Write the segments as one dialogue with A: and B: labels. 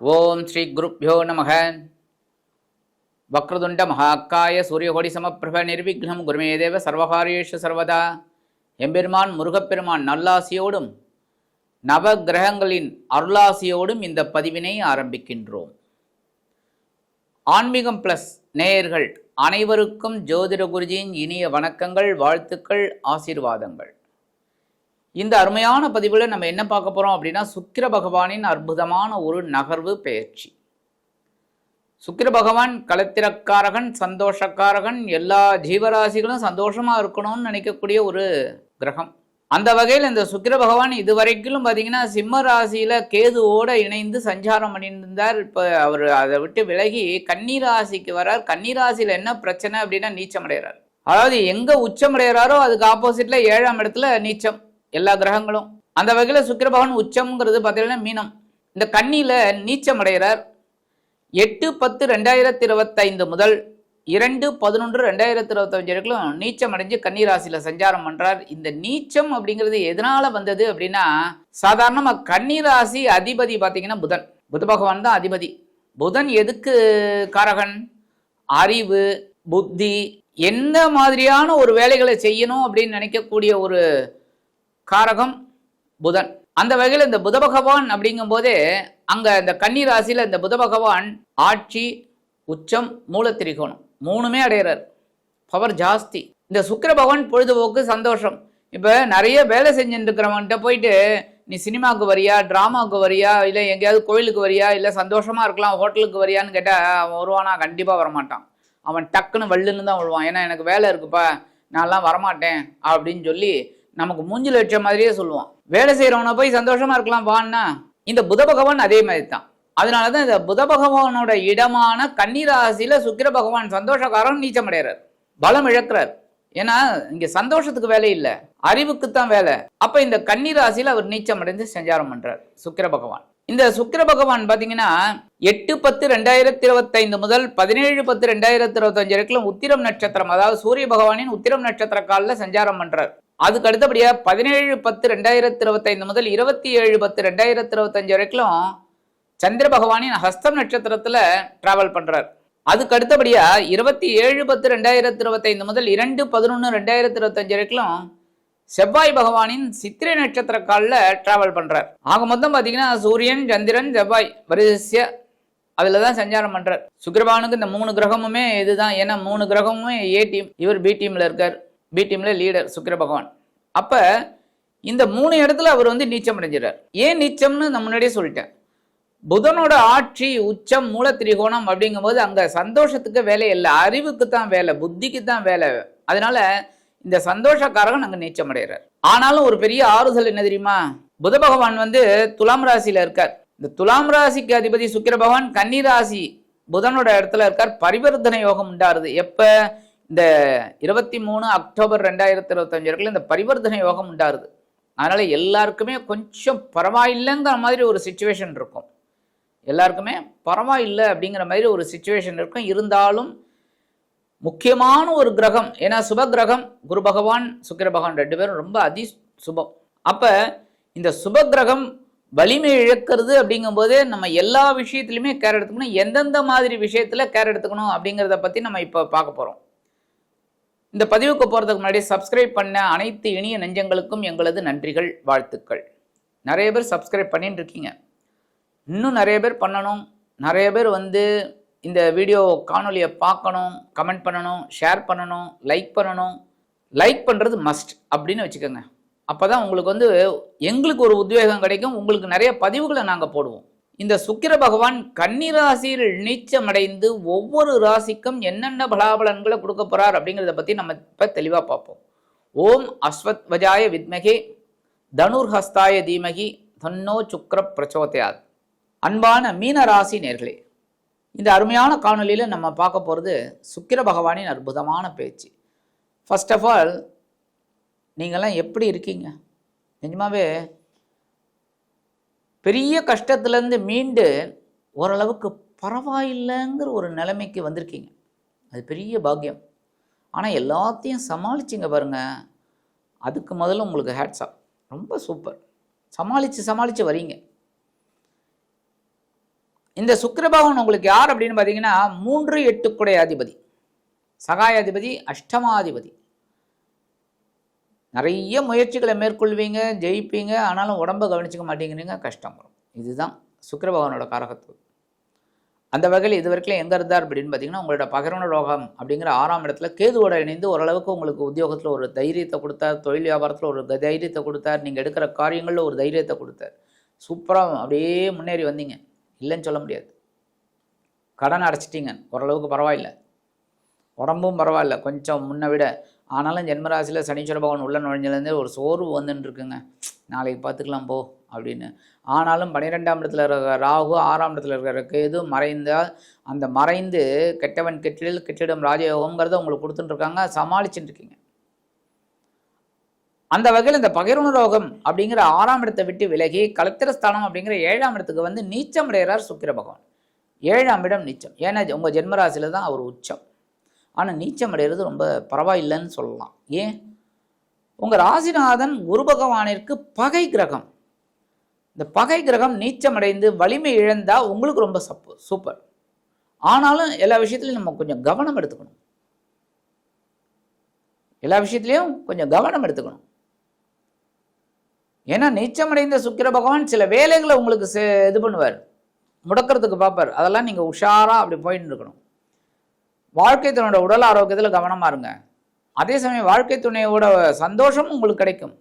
A: ஓம் ஸ்ரீ குருப்யோ நம வக்ரதுண்ட மகாக்காய சூரியகோடி சமப்பிரப நிர்விக்னம் குருமேதேவ சர்வகாரியேஷு சர்வதா. எம்பெருமான் முருகப்பெருமான் நல்லாசியோடும் நவ கிரகங்களின் அருளாசியோடும் இந்த பதிவினை ஆரம்பிக்கின்றோம். ஆன்மீகம் பிளஸ் நேயர்கள் அனைவருக்கும் ஜோதிட குருஜியின் இனிய வணக்கங்கள் வாழ்த்துக்கள் ஆசீர்வாதங்கள். இந்த அருமையான பதிவில் நம்ம என்ன பார்க்க போகிறோம் அப்படின்னா சுக்கிர பகவானின் அற்புதமான ஒரு நகர்வு பெயர்ச்சி சுக்கிர பகவான் களத்திரக்காரகன் சந்தோஷக்காரகன் எல்லா ஜீவராசிகளும் சந்தோஷமாக இருக்கணும்னு நினைக்கக்கூடிய ஒரு கிரகம். அந்த வகையில் இந்த சுக்கிர பகவான் இதுவரைக்கும் பார்த்தீங்கன்னா சிம்ம ராசியில் கேதுவோடு இணைந்து சஞ்சாரம் பண்ணியிருந்தார். இப்போ அவர் அதை விட்டு விலகி கன்னிராசிக்கு வரார். கன்னி என்ன பிரச்சனை அப்படின்னா நீச்சம் அடைகிறார் அதாவது எங்கே உச்சம் அடைகிறாரோ அதுக்கு ஆப்போசிட்டில் ஏழாம் இடத்துல நீச்சம். எல்லா கிரகங்களும். அந்த வகையில் சுக்கிர பகவான் உச்சம்ங்கிறது பார்த்தீங்கன்னா மீனம். இந்த கண்ணியில் நீச்சம் அடைகிறார். எட்டு பத்து ரெண்டாயிரத்தி இருபத்தைந்து முதல் இரண்டு பதினொன்று ரெண்டாயிரத்தி இருபத்தஞ்சு வரைக்கும் நீச்சம் அடைஞ்சு கன்னிராசியில் சஞ்சாரம் பண்ணுறார் இந்த நீச்சம் அப்படிங்கிறது எதனால் வந்தது அப்படின்னா சாதாரணமாக கன்னிராசி அதிபதி பார்த்தீங்கன்னா புதன். புத பகவான் தான் அதிபதி. புதன் எதுக்கு காரகன்? அறிவு புத்தி எந்த மாதிரியான ஒரு வேலைகளை செய்யணும் அப்படின்னு நினைக்கக்கூடிய ஒரு காரகம் புதன். அந்த வகையில் இந்த புத பகவான் அப்படிங்கும் போதே அங்கே இந்த கன்னி ராசியில் இந்த புத பகவான் ஆட்சி உச்சம் மூலத்திரிகோணம் மூணுமே அடையிறார். பவர் ஜாஸ்தி. இந்த சுக்கர பகவான் பொழுதுபோக்கு சந்தோஷம். இப்போ நிறைய வேலை செஞ்சுட்டு இருக்கிறவன்கிட்ட போயிட்டு நீ சினிமாவுக்கு வரியா ட்ராமாவுக்கு வரியா இல்லை எங்கேயாவது கோயிலுக்கு வரியா இல்லை சந்தோஷமாக இருக்கலாம் ஹோட்டலுக்கு வரியான்னு கேட்டால் அவன் வருவானா? கண்டிப்பாக வரமாட்டான். அவன் டக்குன்னு வள்ளுன்னு தான் விழுவான். ஏன்னா எனக்கு வேலை இருக்குப்பா நான்லாம் வரமாட்டேன் அப்படின்னு சொல்லி நமக்கு மூஞ்சில் வச்ச மாதிரியே சொல்லுவான். வேலை செய்கிறவனை போய் சந்தோஷமா இருக்கலாம் வான்னா இந்த புத பகவான் அதே மாதிரி தான் அதனால தான் இந்த புத பகவானோட இடமான கன்னிராசியில சுக்கிர பகவான் சந்தோஷக்காரன் நீச்சம் அடைகிறார் பலம் இழக்கிறார். ஏன்னா இங்க சந்தோஷத்துக்கு வேலை இல்லை. அறிவுக்குத்தான் வேலை. அப்ப இந்த கன்னிராசியில அவர் நீச்சம் அடைந்து சஞ்சாரம் பண்றார் சுக்கிர பகவான். இந்த சுக்கிர பகவான் பாத்தீங்கன்னா எட்டு பத்து ரெண்டாயிரத்தி இருபத்தைந்து முதல் பதினேழு பத்து ரெண்டாயிரத்தி இருபத்தஞ்சு வரைக்கும் உத்திரம் நட்சத்திரம் அதாவது சூரிய பகவானின் உத்திரம் நட்சத்திர காலில் சஞ்சாரம் பண்றார். அதுக்கு அடுத்தபடியாக பதினேழு பத்து ரெண்டாயிரத்தி இருபத்தைந்து முதல் இருபத்தி ஏழு பத்து ரெண்டாயிரத்தி இருபத்தஞ்சு வரைக்கும் சந்திர பகவானின் ஹஸ்தம் நட்சத்திரத்தில் டிராவல் பண்ணுறார் அதுக்கு அடுத்தபடியாக இருபத்தி ஏழு பத்து ரெண்டாயிரத்தி இருபத்தைந்து முதல் இரண்டு பதினொன்று ரெண்டாயிரத்தி இருபத்தஞ்சு வரைக்கும் செவ்வாய் பகவானின் சித்திரை நட்சத்திர காலில் டிராவல் பண்ணுறார் ஆக மொத்தம் பார்த்தீங்கன்னா சூரியன் சந்திரன் செவ்வாய் வரிசைய அதில் தான் சஞ்சாரம் பண்ணுறார் சுக்கிரபானுக்கு இந்த மூணு கிரகமுமே இதுதான். ஏன்னா மூணு கிரகமுமே ஏ டீம் இவர் பி டீமில் இருக்கார். பி டீம்ல லீடர் சுக்கிர பகவான். அப்ப இந்த மூணு இடத்துல அவர் வந்து நீச்சம் அடைஞ்சிடறார். ஏன் நீச்சம்னு நான் முன்னாடியே சொல்லிட்டேன். புதனோட ஆட்சி உச்சம் மூல திரிகோணம் அப்படிங்கும்போது அங்க சந்தோஷத்துக்கு வேலை இல்லை அறிவுக்கு தான் வேலை புத்திக்கு தான் வேலை. அதனால இந்த சந்தோஷக்காரகன் அங்க நீச்சம் அடைகிறார். ஆனாலும் ஒரு பெரிய ஆறுதல் என்ன தெரியுமா? புத பகவான் வந்து துலாம் ராசியில இருக்கார். இந்த துலாம் ராசிக்கு அதிபதி சுக்கிர பகவான் கன்னி ராசி புதனோட இடத்துல இருக்கார். பரிவர்த்தனை யோகம் உண்டாருது. எப்போ? இந்த இருபத்தி மூணு அக்டோபர் ரெண்டாயிரத்தி இருபத்தஞ்சு வரைக்கும் இந்த பரிவர்த்தனை யோகம் உண்டாருது. அதனால் எல்லாருக்குமே கொஞ்சம் பரவாயில்லைங்கிற மாதிரி ஒரு சுச்சுவேஷன் இருக்கும். எல்லாருக்குமே பரவாயில்லை அப்படிங்கிற மாதிரி ஒரு சுச்சுவேஷன் இருக்கும். இருந்தாலும் முக்கியமான ஒரு கிரகம் ஏன்னா சுப கிரகம் குரு பகவான் சுக்கிர பகவான் ரெண்டு பேரும் ரொம்ப அதி சுபம். அப்போ இந்த சுப கிரகம் வலிமை இழக்கிறது அப்படிங்கும்போது நம்ம எல்லா விஷயத்துலையுமே கேர் எடுத்துக்கணும். எந்தெந்த மாதிரி விஷயத்தில் கேர் எடுத்துக்கணும் அப்படிங்கிறத பற்றி நம்ம இப்போ பார்க்க போகிறோம் இந்த பதிவுக்கு போகிறதுக்கு முன்னாடி சப்ஸ்கிரைப் பண்ண அனைத்து இனிய நெஞ்சங்களுக்கும் எங்களது நன்றிகள் வாழ்த்துக்கள். நிறைய பேர் சப்ஸ்கிரைப் பண்ணிட்டு இருக்கீங்க. இன்னும் நிறைய பேர் பண்ணணும். நிறைய பேர் வந்து இந்த வீடியோ காணொலியை பார்க்கணும் கமெண்ட் பண்ணணும் ஷேர் பண்ணணும் லைக் பண்ணணும். லைக் பண்ணுறது மஸ்ட் அப்படின்னு வச்சுக்கோங்க. அப்போ தான் உங்களுக்கு வந்து எங்களுக்கு ஒரு உத்வேகம் கிடைக்கும். உங்களுக்கு நிறைய பதிவுகளை நாங்கள் போடுவோம். இந்த சுக்கிர பகவான் கன்னிராசியில் நீச்சமடைந்து ஒவ்வொரு ராசிக்கும் என்னென்ன பலாபலன்களை கொடுக்க போறார் அப்படிங்கிறத பற்றி நம்ம இப்போ தெளிவாக பார்ப்போம். ஓம் அஸ்வத் வஜாய வித்மகே தனுர்ஹஸ்தாய தீமகி தன்னோ சுக்ர பிரச்சோதயாத் அன்பான மீன ராசி நேர்களே இந்த அருமையான காணொலியில் நம்ம பார்க்க போகிறது சுக்கிர பகவானின் அற்புதமான பேச்சு. ஃபர்ஸ்ட் ஆஃப் ஆல் நீங்கள்லாம் எப்படி இருக்கீங்க? நிஜமாவே பெரிய கஷ்டத்துலேருந்து மீண்டு ஓரளவுக்கு பரவாயில்லைங்கிற ஒரு நிலைமைக்கு வந்திருக்கீங்க. அது பெரிய பாக்கியம். ஆனால் எல்லாத்தையும் சமாளிச்சிங்க பாருங்கள் அதுக்கு முதல்ல உங்களுக்கு ஹேட்ஸாப் ரொம்ப சூப்பர் சமாளித்து சமாளித்து வரீங்க. இந்த சுக்கிர உங்களுக்கு யார் அப்படின்னு பார்த்தீங்கன்னா மூன்று எட்டுக்குடைய அதிபதி. சகாயாதிபதி அஷ்டமாதிபதி. நிறைய முயற்சிகளை மேற்கொள்வீங்க ஜெயிப்பீங்க ஆனாலும் உடம்ப கவனிச்சுக்க மாட்டேங்கிறீங்க கஷ்டம் வரும். இதுதான் சுக்கர பகவானோட காரகத்துவம். அந்த வகையில் இது வரைக்கும் எங்கே இருந்தார் அப்படின்னு பார்த்தீங்கன்னா உங்களோட பகரண ரோகம் அப்படிங்கிற ஆறாம் இடத்துல கேதுவோட இணைந்து ஓரளவுக்கு உங்களுக்கு உத்தியோகத்தில் ஒரு தைரியத்தை கொடுத்தார் தொழில் வியாபாரத்தில் ஒரு தைரியத்தை கொடுத்தார் நீங்கள் எடுக்கிற காரியங்களில் ஒரு தைரியத்தை கொடுத்தார். சூப்பராக அப்படியே முன்னேறி வந்தீங்க. இல்லைன்னு சொல்ல முடியாது. கடன் அடைச்சிட்டிங்க. ஓரளவுக்கு பரவாயில்ல. உடம்பும் பரவாயில்ல. கொஞ்சம் முன்னை விட ஆனாலும் ஜென்மராசியில் சனீஸ்வர பகவான் உள்ள நுழைஞ்சலேருந்து ஒரு சோர்வு வந்துட்டுருக்குங்க நாளைக்கு பார்த்துக்கலாம் போ அப்படின்னு. ஆனாலும் பன்னிரெண்டாம் இடத்துல இருக்கிற ராகு ஆறாம் இடத்துல இருக்கிற கேது மறைந்தால் அந்த மறைந்து கெட்டவன் கெட்டில் கெட்டிடம் ராஜயோகம்ங்கிறத உங்களுக்கு கொடுத்துட்டுருக்காங்க சமாளிச்சுட்டு இருக்கீங்க அந்த வகையில் இந்த பகிர்வு ரோகம் அப்படிங்கிற ஆறாம் இடத்தை விட்டு விலகி கலத்திரஸ்தானம் அப்படிங்கிற ஏழாம் இடத்துக்கு வந்து நீச்சம் அடைகிறார் சுக்கிர பகவான். ஏழாம் இடம் நீச்சம். ஏன்னா உங்கள் ஜென்மராசியில் தான் அவர் உச்சம். ஆனால் நீச்சம் அடைகிறது ரொம்ப பரவாயில்லைன்னு சொல்லலாம். ஏன்? உங்கள் ராசிநாதன் குரு பகவானிற்கு பகை கிரகம். இந்த பகை கிரகம் நீச்சமடைந்து வலிமை இழந்தால் உங்களுக்கு ரொம்ப சப்பு சூப்பர் ஆனாலும் எல்லா விஷயத்துலையும் நம்ம கொஞ்சம் கவனம் எடுத்துக்கணும். எல்லா விஷயத்துலையும் கொஞ்சம் கவனம் எடுத்துக்கணும். ஏன்னா நீச்சமடைந்த சுக்கிர பகவான் சில வேலைகளை உங்களுக்கு செ- இது பண்ணுவார். முடக்கிறதுக்கு பார்ப்பார். அதெல்லாம் நீங்கள் உஷாராக அப்படி போயின்னு இருக்கணும். வாழ்க்கை துணையோட உடல் ஆரோக்கியத்தில் கவனமாக இருங்க. அதே சமயம் வாழ்க்கை துணையோட சந்தோஷம் உங்களுக்கு கிடைக்கும்.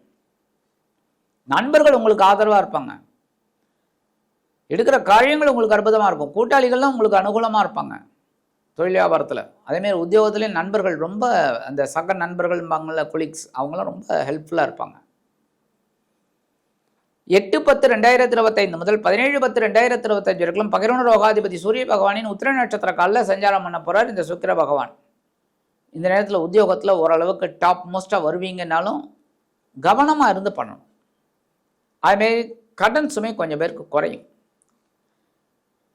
A: நண்பர்கள் உங்களுக்கு ஆதரவாக இருப்பாங்க. எடுக்கிற காரியங்கள் உங்களுக்கு அற்புதமாக இருக்கும். கூட்டாளிகள்லாம் உங்களுக்கு அனுகூலமாக இருப்பாங்க. தொழில் வியாபாரத்தில். அதேமாரி உத்தியோகத்துலேயும் நண்பர்கள் ரொம்ப அந்த சக நண்பர்கள்பாங்கள்ல கொலீக்ஸ் அவங்களாம் ரொம்ப ஹெல்ப்ஃபுல்லாக இருப்பாங்க. எட்டு பத்து ரெண்டாயிரத்தி இருபத்தைந்து முதல் பதினேழு பத்து ரெண்டாயிரத்தி இருபத்தஞ்சு வரைக்கும் பகிரவன ரோகாதிபதி சூரிய பகவானின் உத்திர நட்சத்திர காலில் சஞ்சாரம் பண்ண போறார் இந்த சுக்கிர பகவான். இந்த நேரத்தில் உத்தியோகத்தில் ஓரளவுக்கு டாப் மோஸ்ட்டாக வருவீங்கன்னாலும் கவனமாக இருந்து பண்ணணும். அதுமாரி கடன் சுமை கொஞ்சம் பேருக்கு குறையும்.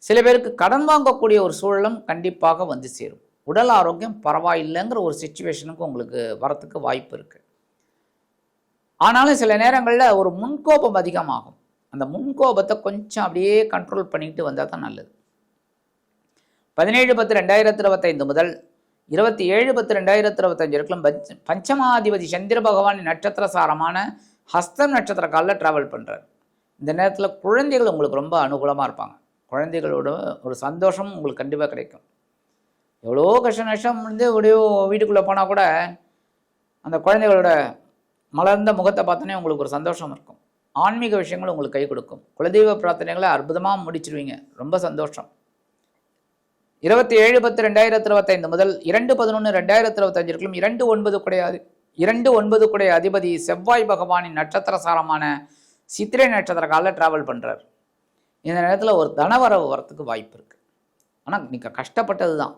A: சில பேருக்கு கடன் வாங்கக்கூடிய ஒரு சூழலும் கண்டிப்பாக வந்து சேரும். உடல் ஆரோக்கியம் பரவாயில்லைங்கிற ஒரு சுச்சுவேஷனுக்கு உங்களுக்கு வரத்துக்கு வாய்ப்பு இருக்குது ஆனாலும் சில நேரங்களில் ஒரு முன்கோபம் அதிகமாகும். அந்த முன்கோபத்தை கொஞ்சம் அப்படியே கண்ட்ரோல் பண்ணிக்கிட்டு வந்தால் தான் நல்லது. பதினேழு பத்து ரெண்டாயிரத்தி இருபத்தைந்து முதல் இருபத்தி ஏழு பத்து ரெண்டாயிரத்தி இருபத்தஞ்சு வரைக்கும் பஞ்ச பஞ்சமாதிபதி சந்திர பகவான் நட்சத்திர சாரமான ஹஸ்தம் நட்சத்திர காலில் ட்ராவல் பண்ணுறார் இந்த நேரத்தில் குழந்தைகள் உங்களுக்கு ரொம்ப அனுகூலமாக இருப்பாங்க. குழந்தைகளோட ஒரு சந்தோஷம் உங்களுக்கு கண்டிப்பாக கிடைக்கும். எவ்வளோ கஷ்ட நஷ்டம் வந்து எப்படியோ வீட்டுக்குள்ளே போனால் கூட அந்த குழந்தைகளோட மலர்ந்த முகத்தை பார்த்தோன்னே உங்களுக்கு ஒரு சந்தோஷம் இருக்கும். ஆன்மீக விஷயங்கள் உங்களுக்கு கை கொடுக்கும். குலதெய்வ பிரார்த்தனைகளை அற்புதமாக முடிச்சிருவீங்க. ரொம்ப சந்தோஷம். இருபத்தி ஏழு பத்து ரெண்டாயிரத்தி இருபத்தைந்து முதல் இரண்டு பதினொன்று ரெண்டாயிரத்தி இருபத்தஞ்சு இரண்டு ஒன்பது கூட இரண்டு ஒன்பது குடைய அதிபதி செவ்வாய் பகவானின் நட்சத்திர சாரமான சித்திரை நட்சத்திர காலில் ட்ராவல் பண்ணுறார் இந்த நேரத்தில் ஒரு தனவரவு வரத்துக்கு வாய்ப்பு இருக்குது ஆனால் நீங்கள் கஷ்டப்பட்டது தான்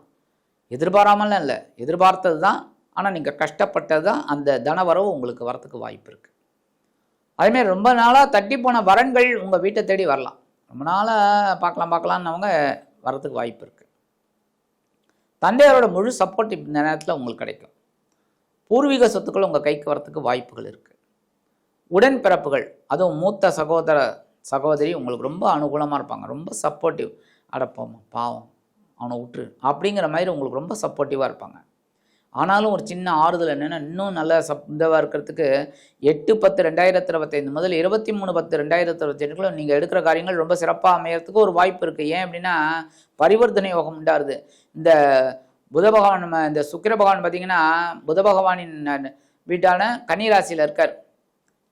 A: எதிர்பாராமலாம் இல்லை. எதிர்பார்த்தது தான் ஆனால் நீங்கள் கஷ்டப்பட்டது தான் அந்த தனவரவு உங்களுக்கு வரத்துக்கு வாய்ப்பு இருக்குது அதுமாரி ரொம்ப நாளாக தட்டி போன வரன்கள் உங்கள் வீட்டை தேடி வரலாம். ரொம்ப நாளாக பார்க்கலாம் பார்க்கலான்னவங்க வரத்துக்கு வாய்ப்பு இருக்குது தந்தையாரோட முழு சப்போர்ட் இந்த நேரத்தில் உங்களுக்கு கிடைக்கும். பூர்வீக சொத்துக்கள் உங்கள் கைக்கு வரத்துக்கு வாய்ப்புகள் இருக்குது உடன்பிறப்புகள் அதுவும் மூத்த சகோதர சகோதரி உங்களுக்கு ரொம்ப அனுகூலமாக இருப்பாங்க. ரொம்ப சப்போர்ட்டிவ் அடப்போமா பாவம் அவனை விட்டுரு அப்படிங்கிற மாதிரி உங்களுக்கு ரொம்ப சப்போர்ட்டிவாக இருப்பாங்க. ஆனாலும் ஒரு சின்ன ஆறுதல் என்னென்னா இன்னும் நல்ல சப் இதாக இருக்கிறதுக்கு எட்டு பத்து ரெண்டாயிரத்தி இருபத்தைந்து முதல் இருபத்தி மூணு பத்து ரெண்டாயிரத்தி இருபத்தெட்டுக்குள்ள நீங்கள் எடுக்கிற காரியங்கள் ரொம்ப சிறப்பாக அமையறதுக்கு ஒரு வாய்ப்பு இருக்குது ஏன் அப்படின்னா பரிவர்த்தனை யோகம் உண்டாருது இந்த புத பகவான் நம்ம இந்த சுக்கிர பகவான் பார்த்தீங்கன்னா புத பகவானின் வீட்டான கன்னிராசியில் இருக்கார்.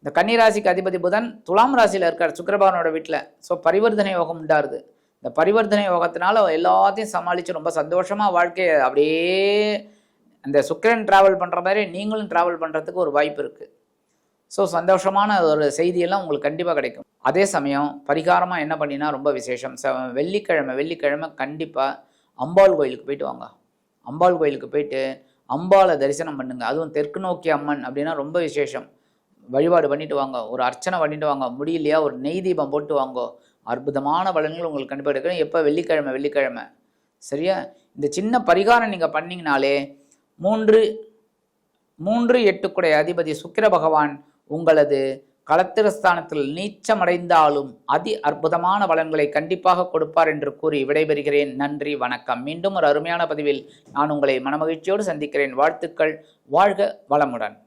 A: இந்த கன்னி ராசிக்கு அதிபதி புதன் துலாம் ராசியில் இருக்கார் சுக்கிர பகவானோட வீட்டில் ஸோ பரிவர்த்தனை யோகம் உண்டாருது இந்த பரிவர்த்தனை யோகத்தினால எல்லாத்தையும் சமாளித்து ரொம்ப சந்தோஷமாக வாழ்க்கையை அப்படியே அந்த சுக்கிரன் ட்ராவல் பண்ணுற மாதிரி நீங்களும் ட்ராவல் பண்ணுறதுக்கு ஒரு வாய்ப்பு இருக்குது ஸோ சந்தோஷமான ஒரு செய்தியெல்லாம் உங்களுக்கு கண்டிப்பாக கிடைக்கும். அதே சமயம் பரிகாரமாக என்ன பண்ணினா ரொம்ப விசேஷம். ச வெள்ளிக்கிழமை வெள்ளிக்கிழமை கண்டிப்பாக அம்பாள் கோயிலுக்கு போயிட்டு வாங்க. அம்பாள் கோயிலுக்கு போயிட்டு அம்பாளை தரிசனம் பண்ணுங்கள் அதுவும் தெற்கு நோக்கி அம்மன் அப்படின்னா ரொம்ப விசேஷம். வழிபாடு பண்ணிட்டு வாங்க. ஒரு அர்ச்சனை பண்ணிட்டு வாங்க. முடியலையா ஒரு நெய் தீபம் போட்டு வாங்கோ. அற்புதமான பலன்கள் உங்களுக்கு கண்டிப்பாக எடுக்கணும் எப்போ? வெள்ளிக்கிழமை வெள்ளிக்கிழமை. சரியா? இந்த சின்ன பரிகாரம் நீங்கள் பண்ணிங்கனாலே மூன்று மூன்று எட்டுக்குடைய அதிபதி சுக்கிர பகவான் உங்களது களத்திரஸ்தானத்தில் நீச்சமடைந்தாலும் அதி அற்புதமான பலன்களை கண்டிப்பாக கொடுப்பார் என்று கூறி விடைபெறுகிறேன். நன்றி வணக்கம். மீண்டும் ஒரு அருமையான பதிவில் நான் உங்களை மனமகிழ்ச்சியோடு சந்திக்கிறேன். வாழ்த்துக்கள். வாழ்க வளமுடன்.